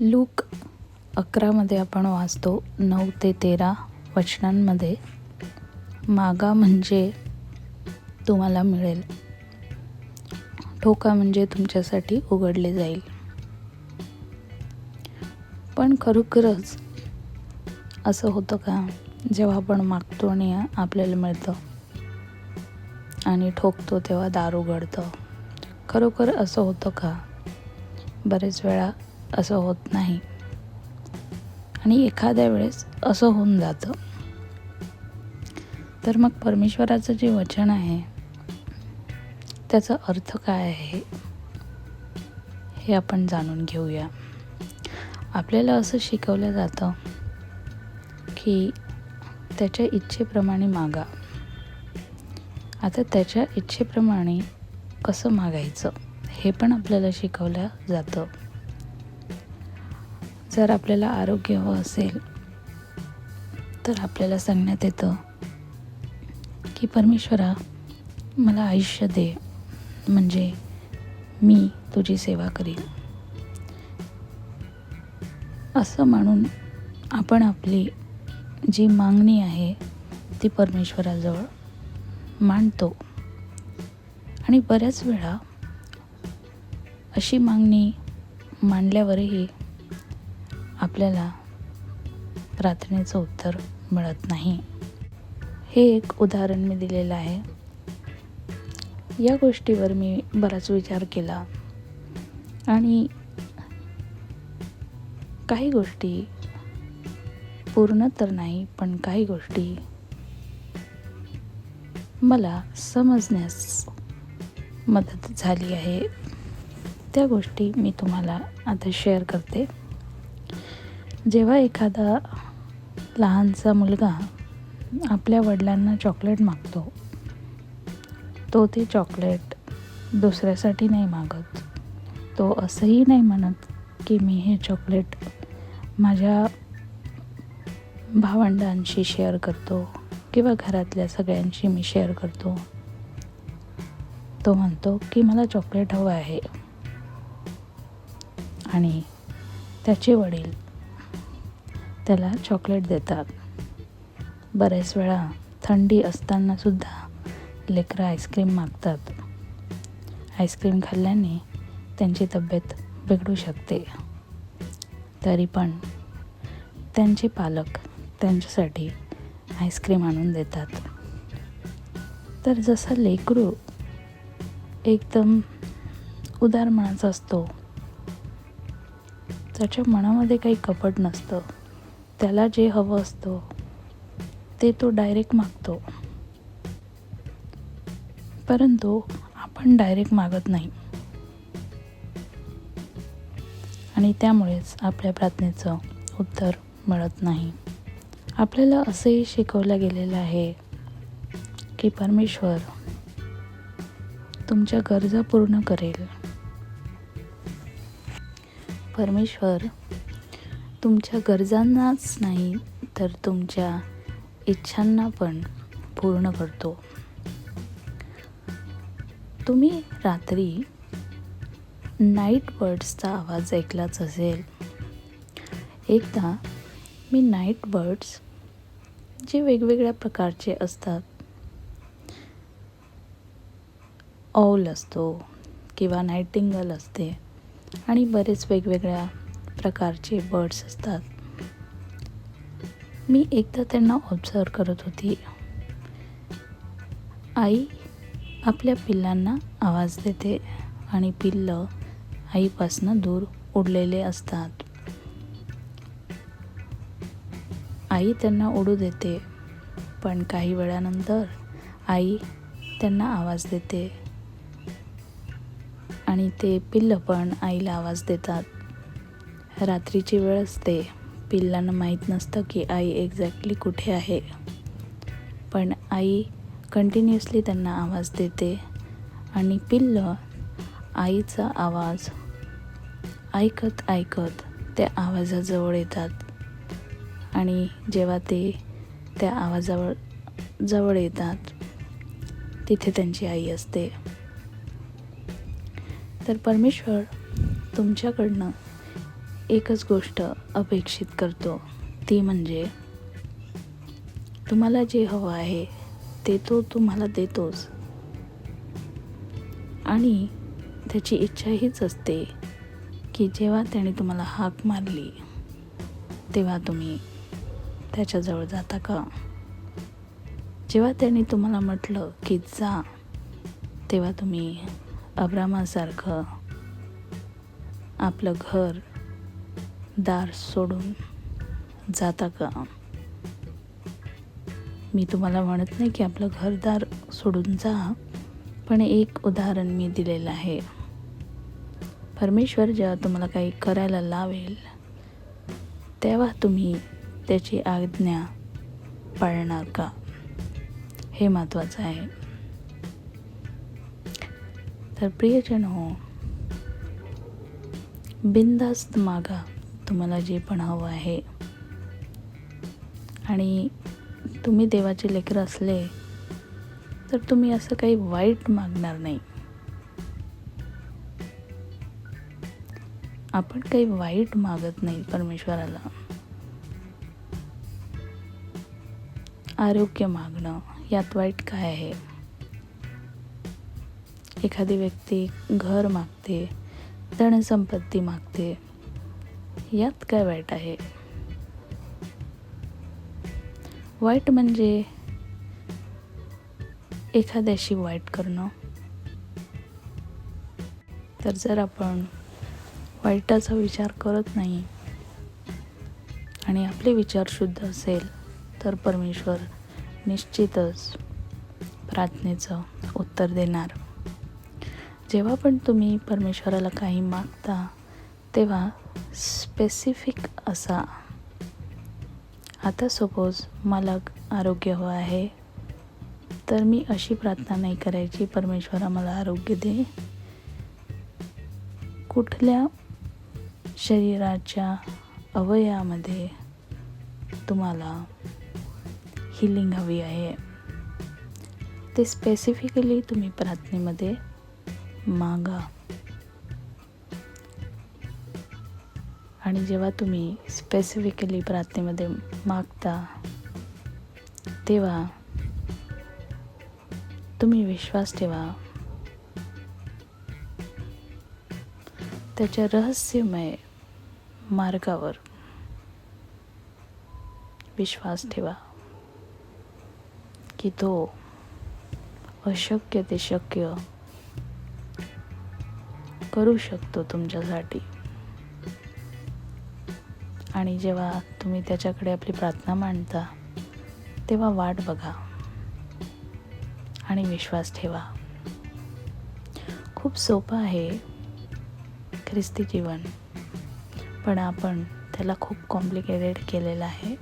Look अकरामध्ये आपण वाचतो नऊ ते तेरा वचनांमध्ये. मागा म्हणजे तुम्हाला मिळेल. ठोका म्हणजे तुमच्यासाठी उघडले जाईल. पण खरोखरच असं होतं का? जेव्हा आपण मागतो आणि आपल्याला मिळतं. आणि ठोकतो तेव्हा दार उघडतं. खरोखर असं होतं का? बरेच वेळा असं होत नाही. आणि एखाद्या वेळेस असं होऊन जातं. तर मग परमेश्वराचं जे वचन आहे त्याचा अर्थ काय आहे हे आपण जाणून घेऊया. आपल्याला असं शिकवलं जातं की त्याच्या इच्छेप्रमाणे मागा. आता त्याच्या इच्छेप्रमाणे कसं मागायचं हे पण आपल्याला शिकवलं जातं. जर आपल्याला आरोग्य हवं असेल तर आपल्याला सांगण्यात येतं की परमेश्वरा मला आयुष्य दे. म्हणजे मी तुझी सेवा करीन. असं म्हणून आपण आपली जी मागणी आहे ती परमेश्वराजवळ मांडतो. आणि बऱ्याच वेळा अशी मागणी मांडल्यावरही आपल्याला प्रार्थनेचं उत्तर मिळत नाही. हे एक उदाहरण मी दिलेलं आहे. या गोष्टीवर मी बराच विचार केला. आणि काही गोष्टी पूर्ण तर नाही पण काही गोष्टी मला समजण्यास मदत झाली आहे. त्या गोष्टी मी तुम्हाला आता शेअर करते. जेव्हा एखादा लहानसा मुलगा आपल्या वडिलांना चॉकलेट मागतो तो ते चॉकलेट दुसऱ्यासाठी नाही मागत. तो असंही नाही म्हणत की मी हे चॉकलेट माझ्या भावंडांशी शेअर करतो किंवा घरातल्या सगळ्यांशी मी शेअर करतो. तो म्हणतो की मला चॉकलेट हवं आहे. आणि त्याचे वडील त्याला चॉकलेट देतात. बऱ्याच वेळा थंडी असतानासुद्धा लेकरं आईस्क्रीम मागतात. आईस्क्रीम खाल्ल्याने त्यांची तब्येत बिघडू शकते. तरी पण त्यांचे पालक त्यांच्यासाठी आईस्क्रीम आणून देतात. तर जसा लेकरू एकदम उदार मनाचा असतो त्याच्या मनामध्ये काही कपट नसतं. त्याला जे हवं असतं ते तो डायरेक्ट मागतो. परंतु आपण डायरेक्ट मागत नाही. आणि त्यामुळेच आपल्या प्रार्थनेचं उत्तर मिळत नाही. आपल्याला असंही शिकवलं गेलेलं आहे की परमेश्वर तुमच्या गरजा पूर्ण करेल. परमेश्वर तुमच्या गरजांनाच नाही तर तुमच्या इच्छांना पण पूर्ण करतो. तुम्ही रात्री नाईट बर्ड्सचा आवाज ऐकलाच असेल. एकदा मी नाईट बर्ड्स जे वेगवेगळ्या प्रकारचे असतात ऑल असतो किंवा नाईटिंगल असते आणि बरेच वेगवेगळ्या प्रकारचे बर्ड्स असतात. मी एकदा त्यांना ऑब्झर्व करत होती. आई आपल्या पिल्लांना आवाज देते आणि पिल्लं आईपासनं दूर उडलेले असतात. आई त्यांना उडू देते पण काही वेळानंतर आई त्यांना आवाज देते आणि ते पिल्लं पण आईला आवाज देतात. रात्रीची वेळ असते. पिल्लांना माहीत नसतं की आई एक्झॅक्टली कुठे आहे. पण आई कंटिन्युअसली त्यांना आवाज देते. आणि पिल्लं आईचा आवाज. ऐकत ऐकत त्या आवाजाजवळ येतात. आणि जेव्हा ते त्या आवाजावर जवळ येतात तिथे त्यांची आई असते. तर परमेश्वर तुमच्याकडनं एकच गोष्ट अपेक्षित करतो ती म्हणजे तुम्हाला जे हवं आहे ते तो तुम्हाला देतोच. आणि त्याची इच्छा हीच असते की जेव्हा त्याने तुम्हाला हाक मारली तेव्हा तुम्ही त्याच्याजवळ जाता का? जेव्हा त्याने तुम्हाला म्हटलं की जा तेव्हा तुम्ही अब्रामासारखं आपलं घर दार सोडून जाता का? मी तुम्हाला म्हणत नाही की आपलं घरदार सोडून जा पण एक उदाहरण मी दिलेलं आहे. परमेश्वर जेव्हा तुम्हाला काही करायला लावेल तेव्हा तुम्ही त्याची आज्ञा पाळणार का? हे महत्त्वाचं आहे. तर प्रियजन हो बिंदास्त मागा तुम्हाला जे पण हवं आहे. आणि तुम्ही देवाचे लेकरं असले तर तुम्ही असं काही वाईट मागणार नाही. आपण काही वाईट मागत नाही परमेश्वराला. आरोग्य मागणं यात वाईट काय आहे? एखादी व्यक्ती घर मागते धनसंपत्ती मागते यात काय वाईट आहे? वाईट म्हणजे एखाद्याशी वाईट करणं. तर जर आपण वाईटाचा विचार करत नाही आणि आपले विचार शुद्ध असेल तर परमेश्वर निश्चितच प्रार्थनेचं उत्तर देणार. जेव्हा पण तुम्ही परमेश्वराला काही मागता तेव्हा स्पेसिफिक असा. आता सपोज मला आरोग्य हवं आहे तर मी अशी प्रार्थना नाही करायची परमेश्वरा मला आरोग्य दे. कुठल्या शरीराच्या अवयवामध्ये तुम्हाला हिलिंग हवी आहे ते स्पेसिफिकली तुम्ही प्रार्थनेमध्ये मागा. आणि जेव्हा तुम्ही स्पेसिफिकली प्रार्थनेमध्ये मागता तेव्हा तुम्ही विश्वास ठेवा. त्याच्या रहस्यमय मार्गावर विश्वास ठेवा की तो अशक्य ते शक्य करू शकतो तुमच्यासाठी. आणि जेव्हा तुम्ही त्याच्याकडे आपली प्रार्थना मांडता तेव्हा वाट बघा आणि विश्वास ठेवा. खूप सोपं आहे ख्रिस्ती जीवन पण आपण त्याला खूप कॉम्प्लिकेटेड केलेलं आहे.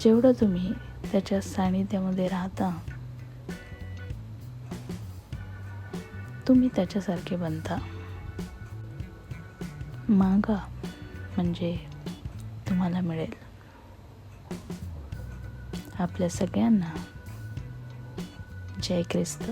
जेवढं तुम्ही त्याच्या सानिध्यामध्ये राहता तुम्ही त्याच्यासारखे बनता. मागा म्हणजे तुम्हाला मिळेल. आपल्या सगळ्यांना. जय ख्रिस्त.